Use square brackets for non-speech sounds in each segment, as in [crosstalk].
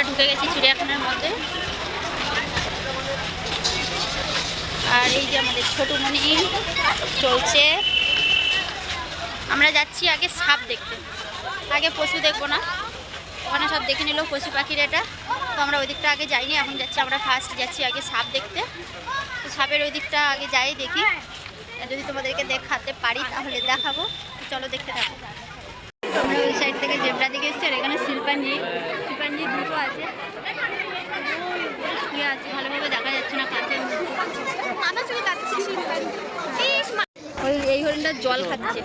আমরা ঢুকে গেছি চিড়িয়াখানার মধ্যে। আর এই যে আমাদের ছোট মনি চলছে। আমরা যাচ্ছি আগে সাপ দেখতে। আগে পশু দেখব না। ওখানে সব দেখে নিল পশু পাখির এটা। তো আমরা ওই দিকটা আগে যাইনি, এখন যাচ্ছি আমরা ফার্স্ট যাচ্ছি আগে সাপ দেখতে। তো সাপের ওই দিকটা আগে যাই দেখি। যদি তোমাদেরকে দেখাতে পারি তাহলে দেখাবো। চলো দেখতে থাকো। আমরা ওই সাইড থেকে জেবরা দিকে এসেছি, আর এখানে শিল্পাঞ্জি শিল্পাঞ্জি দুটো আছে। শুয়ে আছে ভালোভাবে দেখা যাচ্ছে না ওই এই হরিণটা জল খাচ্ছে।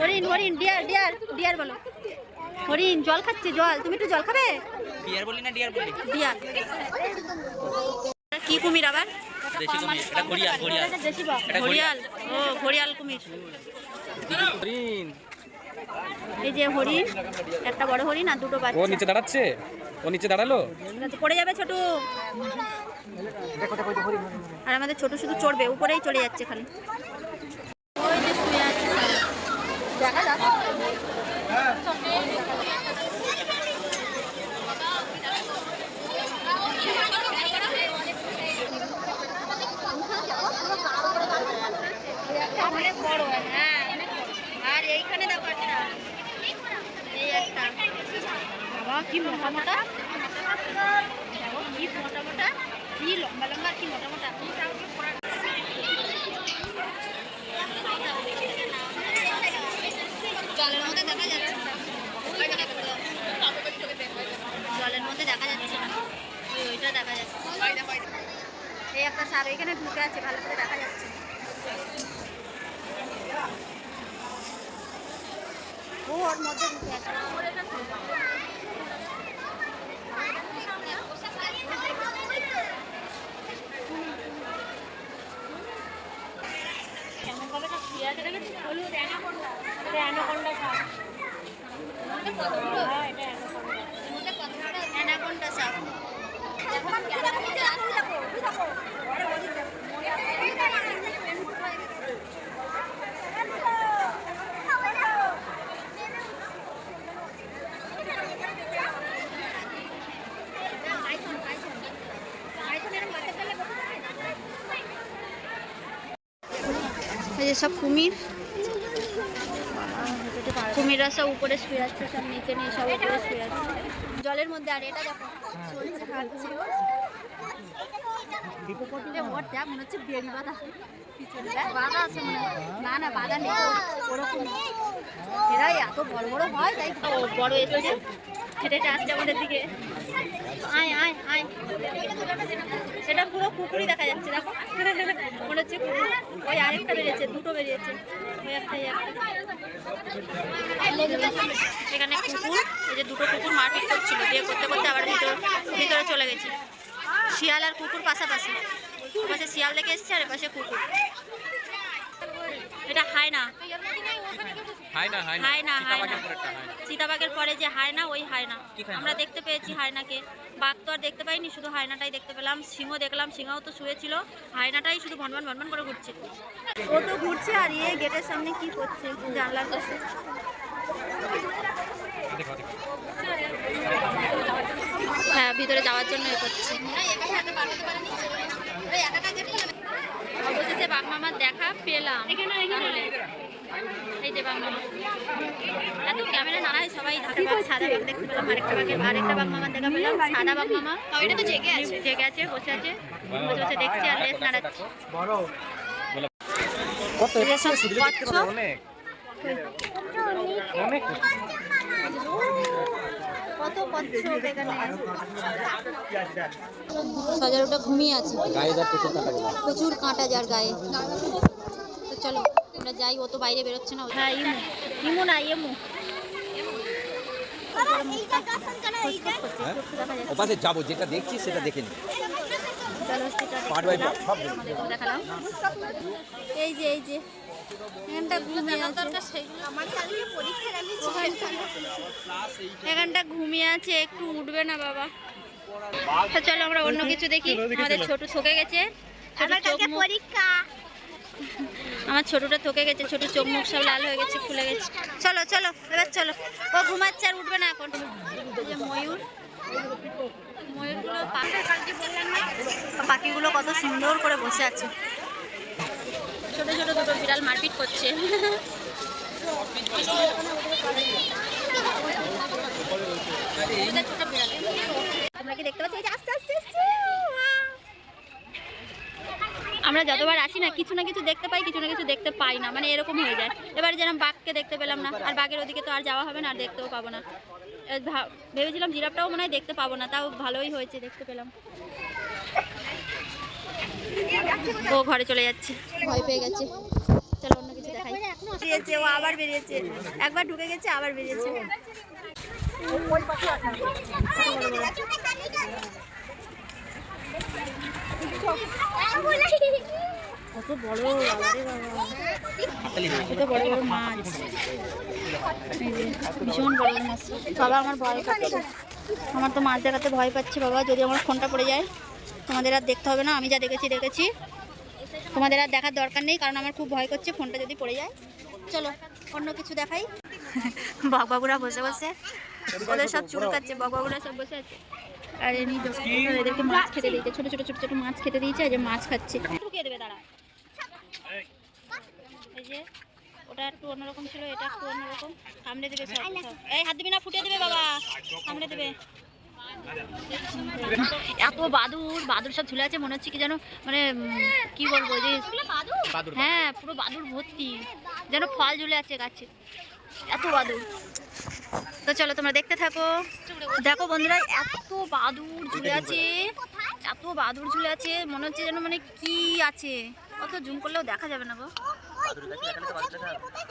হরিণ হরিণ ডিয়ার ডিয়ার ডিয়ার বলো। হরিণ জল খাচ্ছে জল। তুমি একটু জল খাবে? ডিয়ার বলি না ডিয়ার বলি? ডিয়ার। কি কুমির আবার? দেশি কুমির এটা ঘড়িয়াল ঘড়িয়াল। ঘড়িয়াল। ও ঘড়িয়াল কুমির। এই যে হরিণ একটা বড় হরিণ আর দুটো বাচ্চা। ও নিচে দাঁড়াচ্ছে? ও নিচে দাঁড়াল? আছে, পড়ে যাবে ছোট। আর আমাদের ছোট শুধু চড়বে উপরেই চলে যাচ্ছে খালি। ওই যে শুয়ে আছে দেখা যাক অনেক বড় হ্যাঁ অনেক বড়। আর এইখানে দেখো একটা এই একটা বাবা কি মোটা মোটা কি মোটা মোটা কি লম্বা লম্বা, কি মোটা মোটা জলের মধ্যে দেখা যাচ্ছে। জলের মধ্যে দেখা যাচ্ছে ওইটা দেখা যাচ্ছে। এই একটা সার এখানে ঢুকে আছে, ভালো করে দেখা যাচ্ছে ওর মধ্যে ঢুকে আছে কেমন ভাবে না শুয়ে আছে দেখেছিস? হলুদ অ্যানাকোন্ডা। এটা অ্যানাকোন্ডা সাপ। হ্যাঁ, এটা অ্যানাকোন্ডা। অ্যানাকোন্ডা সাপ। এই যে সব কুমির। কুমিররা সব উপরে শুয়ে আছে, সব নিচে নিয়ে সব উপরে শুয়ে আছে। জলের মধ্যে, আর এটা মনে হচ্ছে বাঁধা। না না, বাঁধা নেই ওরকম এত বড় বড় হয়, তাই বড় এসেছে। আসছে দিকে। আয় আয় আয়। সেটা পুরো কুকুরই দেখা যাচ্ছে, দেখো। মনে হচ্ছে ওই আরেকটা বেরিয়েছে, দুটো বেরিয়েছে। এখানে কুকুর, এই যে দুটো কুকুর মারপিট করছিল, বিয়ে করতে করতে আবার ভিতর ভিতরে চলে গেছে। শিয়াল আর কুকুর পাশাপাশি। পাশে শিয়াল দেখে এসছে আর পাশে কুকুর। এটা হায় না হায় না হায় না। চিতাবাঘের পরে যে হায় না ওই হায় না। হায়না? আমরা দেখতে পেয়েছি হায়নাকে বাঘ তো আর দেখতে পাইনি শুধু হায়নাটাই দেখতে পেলাম। সিংহ দেখলাম সিংহও তো শুয়েছিল। হায়নাটাই শুধু ভনভন ভনভন করে ঘুরছে। ও তো ঘুরছে আর ইয়ে গেটের সামনে কি করছে জানলার দেখো হ্যাঁ ভিতরে যাওয়ার জন্য এ করছে। অবশেষে বাঘ মামার দেখা পেলাম। যে বাঘ মামা। এত ক্যামেরা না হয় সবাই ধারে বাঘ সাদা বাঘ দেখতে পেলাম আরেকটা বাঘের আরেকটা বাঘ মামার দেখা পেলাম সাদা বাঘ মামা। এটা তো জেগে আছে জেগে আছে বসে আছে বসে বসে দেখছে আর লেস নাড়াচ্ছে। কত এই কচ্ছপ। অনেক। অনেক কত কচ্ছপ এখানে সজারুটা ঘুমিয়ে আছে। প্রচুর প্রচুর কাঁটা যার গায়ে। তো চলো। আমরা যাই ও তো বাইরে বেরোচ্ছে না হ্যাঁ ইমু। ইমু না ইমু। ওপাশে যাব যেটা দেখছি সেটা দেখে নি। এই যে এই যে। এখানটা ঘুমিয়ে আছে। এখানটা ঘুমিয়ে আছে একটু উঠবে না বাবা। চলো আমরা অন্য কিছু দেখি। আমাদের ছোট থকে গেছে। মুখ- আমার ছোটটা থকে গেছে, ছোট চোখ মুখ সব লাল হয়ে গেছে, ফুলে গেছে। চলো চলো, এবার চলো। ও ঘুমাচ্ছে আর উঠবে না এখন। ময়ূর। ময়ূরগুলো পাখিগুলো কত সুন্দর করে বসে আছে। ছোট ছোট দুটো বিড়াল মারপিট করছে। তোমরা কি দেখতে পাচ্ছ এই যে আস্তে আস্তে আস্তে আমরা যতবার আসি না কিছু না কিছু দেখতে পাই কিছু না কিছু দেখতে পাই না। মানে এরকম হয়ে যায়। এবার যেরকম বাঘকে দেখতে পেলাম না আর বাঘের ওদিকে তো আর যাওয়া হবে না আর দেখতেও পাবো না। ভেবেছিলাম জিরাফটাও মনে হয় দেখতে পাবো না তাও ভালোই হয়েছে দেখতে পেলাম। ও ঘরে চলে যাচ্ছে। ভয় পেয়ে গেছে। চলো অন্য কিছু দেখাই। বেরিয়েছে ও আবার বেরিয়েছে। একবার ঢুকে গেছে আবার বেরিয়েছে। কত বড় বাবারে বড় বড় মাছ। ভীষণ বড় মাছ। বাবা, আমার ভয় পাচ্ছে আমার তো মাছ দেখাতে ভয় পাচ্ছে বাবা। যদি আমার ফোনটা পড়ে যায়, তোমাদের আর দেখতে হবে না। আমি যা দেখেছি দেখেছি। তোমাদের আর দেখার দরকার নেই, কারণ আমার খুব ভয় করছে ফোনটা যদি পড়ে যায়। চলো, অন্য কিছু দেখাই। [laughs] বাবাবুরা বসে বসে। ওদের সব চুলকাচ্ছে বাবাবুরা সব বসে আছে। আর এমনি এদেরকে মাছ খেতে দিয়েছে ছোট ছোট ছোট ছোট মাছ খেতে দিয়েছে আর যে মাছ খাচ্ছে। ঢুকিয়ে দেবে তারা এই যে ওটা একটু অন্যরকম ছিল এটা একটু অন্যরকম। সামনে দেবে। এই হাত দিবি না ফুটে দেবে বাবা। সামনে দেবে। এত বাদুর বাদুর সব ঝুলে আছে মনে হচ্ছে কি যেন মানে কি বলব যে হ্যাঁ পুরো বাদুর ভর্তি। যেন ফল ঝুলে আছে গাছে। এত বাদুর তো চলো তোমরা দেখতে থাকো। দেখো বন্ধুরা এত বাদুর ঝুলে আছে। এত বাদুর ঝুলে আছে মনে হচ্ছে যেন মানে কি আছে। অত জুম করলেও দেখা যাবে না গো।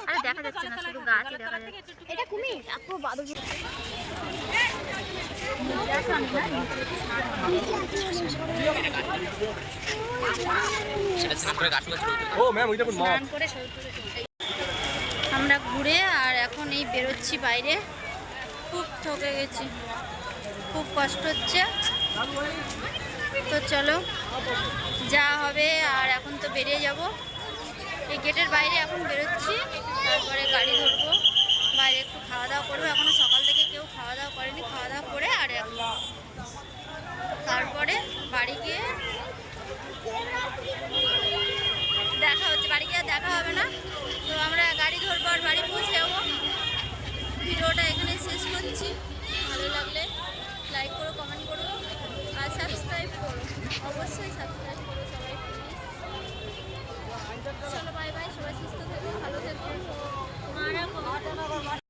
আরে দেখা যাচ্ছে না শুধু গাছই দেখা যাচ্ছে। এটা কুমির? এত বাদুর ঝুলে- ও ম্যাম ওইটা স্নান করে। আমরা ঘুরে আর এখন এই বেরোচ্ছি বাইরে। খুব ঠকে গেছি। খুব কষ্ট হচ্ছে। তো চলো, যা হবে আর এখন তো বেরিয়ে যাব। এই গেটের বাইরে এখন বেরোচ্ছি, তারপরে গাড়ি ধরবো। বাইরে একটু খাওয়া দাওয়া করব। এখনও সকাল থেকে কেউ খাওয়া দাওয়া করেনি। খাওয়া দাওয়া করে আর তারপরে বাড়ি গিয়ে দেখা হচ্ছে, বাড়ি গিয়ে দেখা হবে না। তো আমরা গাড়ি ধরবো আর বাড়ি পৌঁছে যাব। ভিডিওটা এখানে শেষ করছি। ভালো লাগলে লাইক করো কমেন্ট করো, আর সাবস্ক্রাইব করো। অবশ্যই সাবস্ক্রাইব